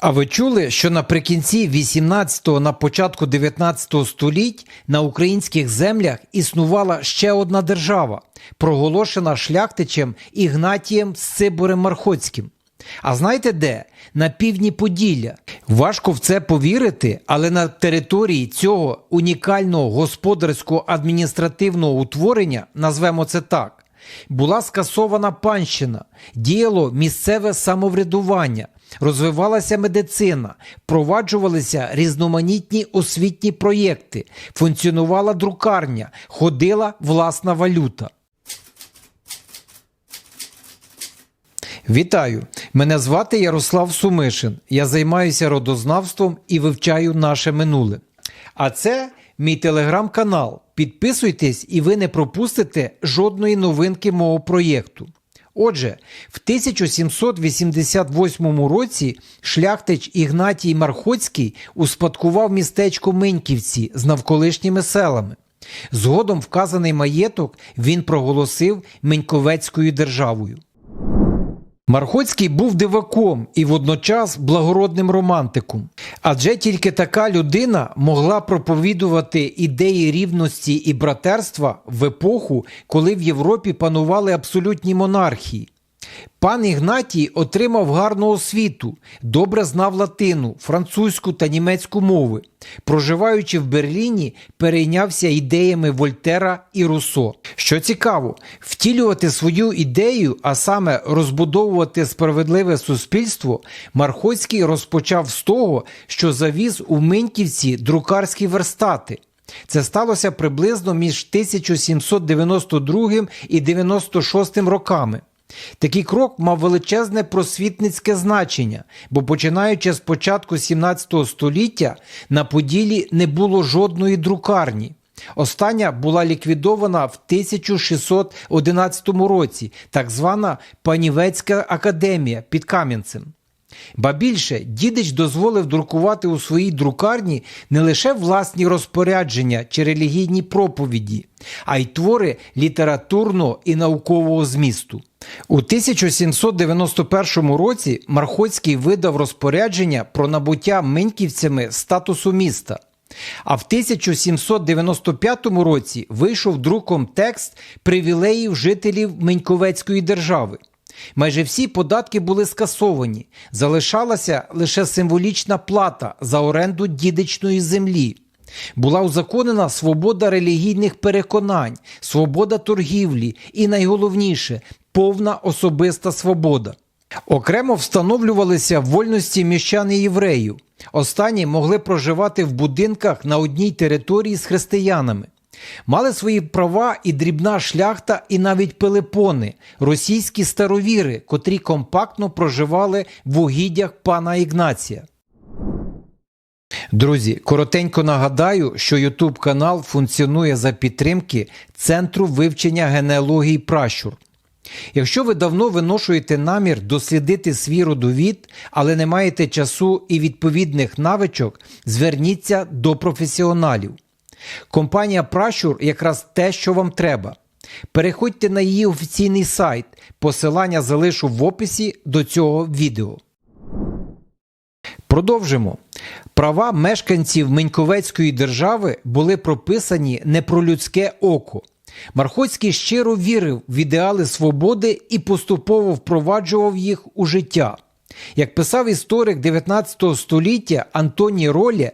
А ви чули, що наприкінці 18-го, на початку 19 століть на українських землях існувала ще одна держава, проголошена шляхтичем Ігнатієм Сиборем Мархоцьким. А знаєте де? На півдні Поділля. Важко в це повірити, але на території цього унікального господарського адміністративного утворення, назвемо це так, була скасована панщина, діяло місцеве самоврядування, розвивалася медицина, впроваджувалися різноманітні освітні проєкти, функціонувала друкарня, ходила власна валюта. Вітаю! Мене звати Ярослав Сумишин. Я займаюся родознавством і вивчаю наше минуле. А це мій телеграм-канал. Підписуйтесь, і ви не пропустите жодної новинки мого проєкту. Отже, в 1788 році шляхтич Ігнатій Мархоцький успадкував містечко Миньківці з навколишніми селами. Згодом вказаний маєток він проголосив Меньковецькою державою. Мархоцький був диваком і водночас благородним романтиком, адже тільки така людина могла проповідувати ідеї рівності і братерства в епоху, коли в Європі панували абсолютні монархії. Пан Ігнатій отримав гарну освіту, добре знав латину, французьку та німецьку мови. Проживаючи в Берліні, перейнявся ідеями Вольтера і Руссо. Що цікаво, втілювати свою ідею, а саме розбудовувати справедливе суспільство, Мархоцький розпочав з того, що завіз у Миньківці друкарські верстати. Це сталося приблизно між 1792 і 96 роками. Такий крок мав величезне просвітницьке значення, бо починаючи з початку 17 століття на Поділі не було жодної друкарні. Остання була ліквідована в 1611 році, так звана Панівецька академія під Кам'янцем. Ба більше, дідич дозволив друкувати у своїй друкарні не лише власні розпорядження чи релігійні проповіді, а й твори літературного і наукового змісту. У 1791 році Мархоцький видав розпорядження про набуття миньківцями статусу міста. А в 1795 році вийшов друком текст привілеїв жителів Меньковецької держави. Майже всі податки були скасовані, залишалася лише символічна плата за оренду дідичної землі. Була узаконена свобода релігійних переконань, свобода торгівлі і найголовніше повна особиста свобода. Окремо встановлювалися вольності міщан і євреїв. Останні могли проживати в будинках на одній території з християнами. Мали свої права і дрібна шляхта, і навіть пелепони, російські старовіри, котрі компактно проживали в угіддях пана Ігнація. Друзі, коротенько нагадаю, що YouTube канал функціонує за підтримки Центру вивчення генеалогії пращур. Якщо ви давно виношуєте намір дослідити свій родовід, але не маєте часу і відповідних навичок, зверніться до професіоналів. Компанія Пращур якраз те, що вам треба. Переходьте на її офіційний сайт, посилання залишу в описі до цього відео. Продовжимо. Права мешканців Меньковецької держави були прописані не про людське око. Мархоцький щиро вірив в ідеали свободи і поступово впроваджував їх у життя. Як писав історик 19 століття Антоній Ролє,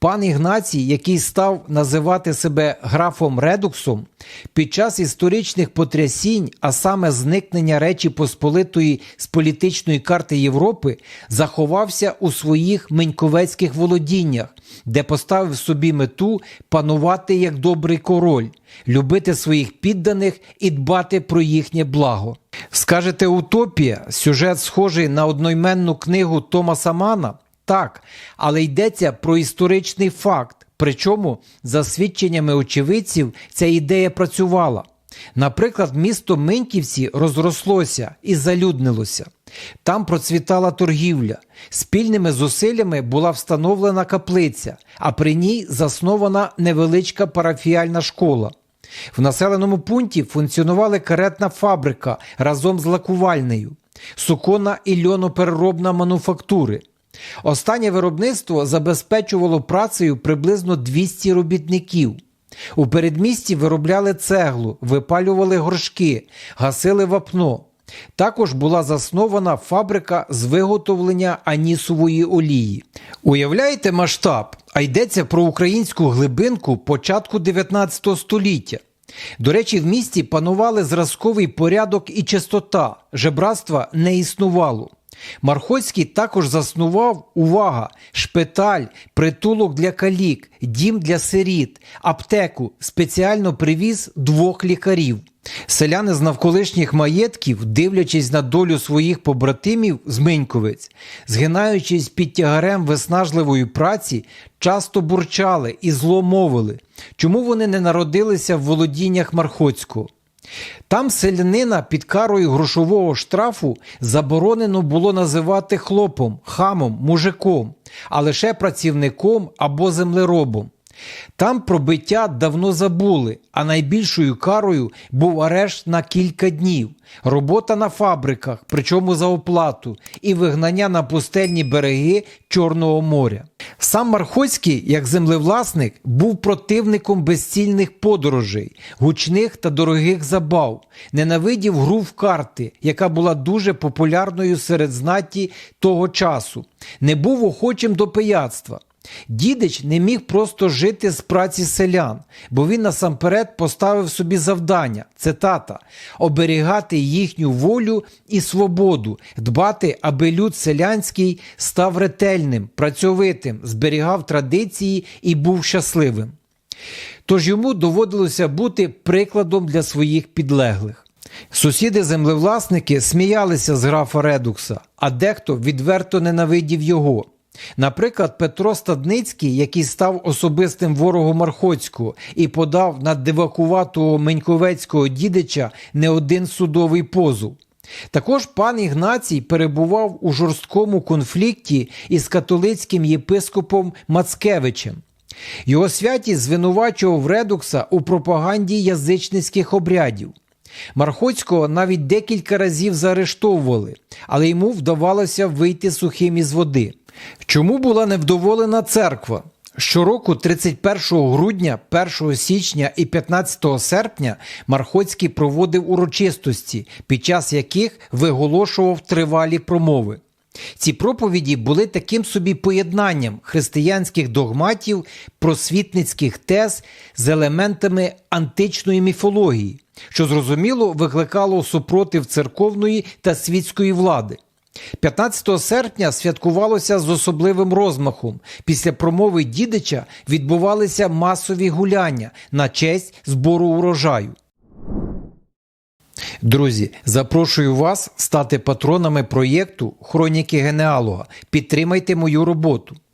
пан Ігнацій, який став називати себе графом Редуксом, під час історичних потрясінь, а саме зникнення Речі Посполитої з політичної карти Європи, заховався у своїх меньковецьких володіннях, де поставив собі мету панувати як добрий король, любити своїх підданих і дбати про їхнє благо. Скажете утопія, сюжет схожий на одноіменну книгу Томаса Мана? Так, але йдеться про історичний факт. Причому, за свідченнями очевидців, ця ідея працювала. Наприклад, місто Миньківці розрослося і залюднилося. Там процвітала торгівля. Спільними зусиллями була встановлена каплиця, а при ній заснована невеличка парафіальна школа. В населеному пункті функціонувала каретна фабрика разом з лакувальнею, суконна і льонопереробна мануфактури. Останнє виробництво забезпечувало працею приблизно 200 робітників. У передмісті виробляли цеглу, випалювали горшки, гасили вапно. Також була заснована фабрика з виготовлення анісової олії. Уявляєте масштаб? А йдеться про українську глибинку початку 19 століття. До речі, в місті панували зразковий порядок і чистота, жебратства не існувало. Мархоцький також заснував увага, шпиталь, притулок для калік, дім для сиріт, аптеку, спеціально привіз двох лікарів. Селяни з навколишніх маєтків, дивлячись на долю своїх побратимів з Миньковець, згинаючись під тягарем виснажливої праці, часто бурчали і зломовили, чому вони не народилися в володіннях Мархоцького. Там селянина під карою грошового штрафу заборонено було називати хлопом, хамом, мужиком, а лише працівником або землеробом. Там про биття давно забули, а найбільшою карою був арешт на кілька днів, робота на фабриках, причому за оплату, і вигнання на пустельні береги Чорного моря. Сам Мархоцький, як землевласник, був противником безцільних подорожей, гучних та дорогих забав, ненавидів гру в карти, яка була дуже популярною серед знаті того часу, не був охочим до пияцтва. Дідич не міг просто жити з праці селян, бо він насамперед поставив собі завдання цитата оберігати їхню волю і свободу, дбати, аби люд селянський став ретельним, працьовитим, зберігав традиції і був щасливим. Тож йому доводилося бути прикладом для своїх підлеглих. Сусіди-землевласники сміялися з графа Редукса, а дехто відверто ненавидів його. Наприклад, Петро Стадницький, який став особистим ворогом Мархоцького і подав на дивакуватого Меньковецького дідича не один судовий позов. Також пан Ігнацій перебував у жорсткому конфлікті із католицьким єпископом Мацкевичем. Його святість звинувачував Редукса у пропаганді язичницьких обрядів. Мархоцького навіть декілька разів заарештовували, але йому вдавалося вийти сухим із води. Чому була невдоволена церква? Щороку, 31 грудня, 1 січня і 15 серпня Мархоцький проводив урочистості, під час яких виголошував тривалі промови. Ці проповіді були таким собі поєднанням християнських догматів, просвітницьких тез з елементами античної міфології, що зрозуміло викликало супротив церковної та світської влади. 15 серпня святкувалося з особливим розмахом. Після промови дідича відбувалися масові гуляння на честь збору урожаю. Друзі, запрошую вас стати патронами проєкту Хроніки генеалога. Підтримайте мою роботу.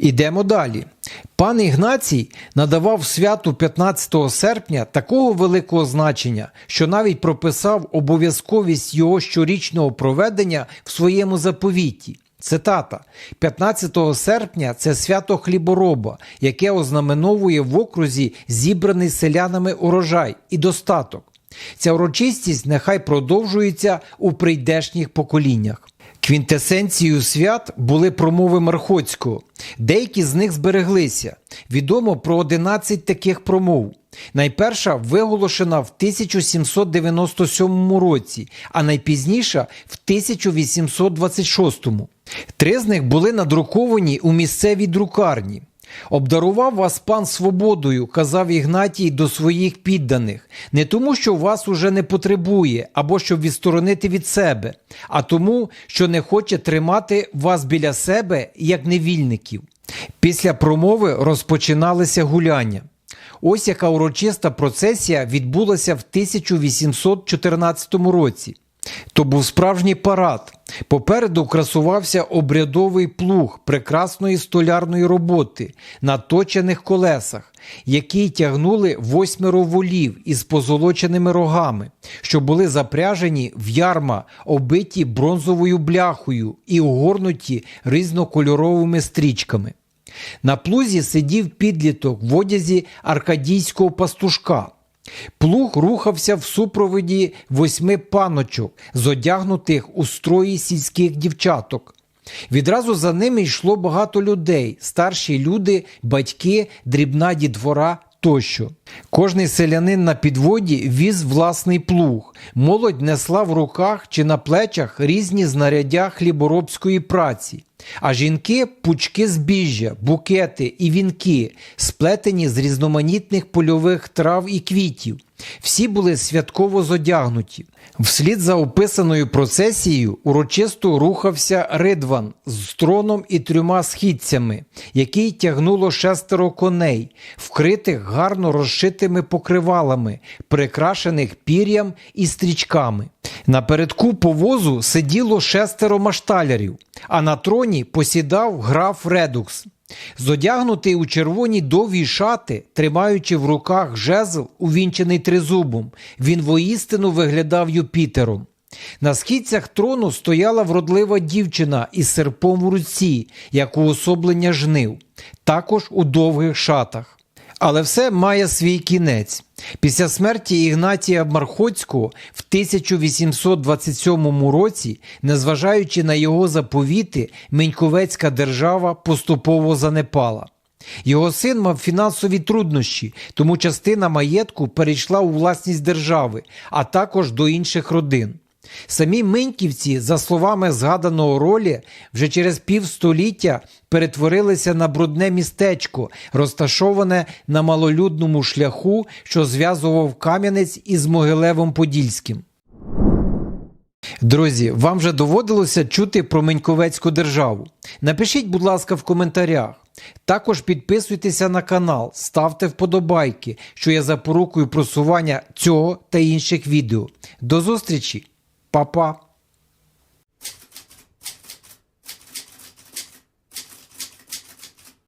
Ідемо далі. Пан Ігнацій надавав святу 15 серпня такого великого значення, що навіть прописав обов'язковість його щорічного проведення в своєму заповіті. Цитата: 15 серпня це свято хлібороба, яке ознаменовує в окрузі зібраний селянами урожай і достаток. Ця урочистість нехай продовжується у прийдешніх поколіннях. Квінтесенцією свят були промови Мархоцького. Деякі з них збереглися. Відомо про 11 таких промов. Найперша виголошена в 1797 році, а найпізніша в 1826. Три з них були надруковані у місцевій друкарні. Обдарував вас пан свободою, казав Ігнатій до своїх підданих, не тому, що вас уже не потребує, або щоб відсторонити від себе, а тому, що не хоче тримати вас біля себе як невільників. Після промови розпочиналися гуляння. Ось яка урочиста процесія відбулася в 1814 році. То був справжній парад. Попереду красувався обрядовий плуг прекрасної столярної роботи на точених колесах, який тягнули восьмеро волів із позолоченими рогами, що були запряжені в ярма, оббиті бронзовою бляхою і огорнуті різнокольоровими стрічками. На плузі сидів підліток в одязі аркадійського пастушка. Плуг рухався в супроводі восьми паночок, зодягнутих у строї сільських дівчаток. Відразу за ними йшло багато людей, старші люди, батьки, дрібна дітвора тощо. Кожний селянин на підводі віз власний плуг. Молодь несла в руках чи на плечах різні знаряддя хліборобської праці. А жінки пучки збіжжя, букети і вінки, сплетені з різноманітних польових трав і квітів. Всі були святково зодягнуті. Вслід за описаною процесією урочисто рухався ридван з троном і трьома східцями, який тягнуло шестеро коней, вкритих гарно розшитими покривалами, прикрашених пір'ям і стрічками. Напередку повозу сиділо шестеро машталярів, а на троні посідав граф Редукс. Зодягнутий у червоні довгі шати, тримаючи в руках жезл, увінчений тризубом, він воістину виглядав Юпітером. На східцях трону стояла вродлива дівчина із серпом в руці, як уособлення жнив, також у довгих шатах. Але все має свій кінець. Після смерті Ігнатія Мархоцького в 1827 році, незважаючи на його заповіти, Меньковецька держава поступово занепала. Його син мав фінансові труднощі, тому частина маєтку перейшла у власність держави, а також до інших родин. Самі Миньківці, за словами згаданого ролі, вже через півстоліття перетворилися на брудне містечко, розташоване на малолюдному шляху, що зв'язував Кам'янець із Могилевом Подільським. Друзі, вам вже доводилося чути про Меньковецьку державу? Напишіть, будь ласка, в коментарях. Також підписуйтеся на канал, ставте вподобайки, що є запорукою просування цього та інших відео. До зустрічі, Papá.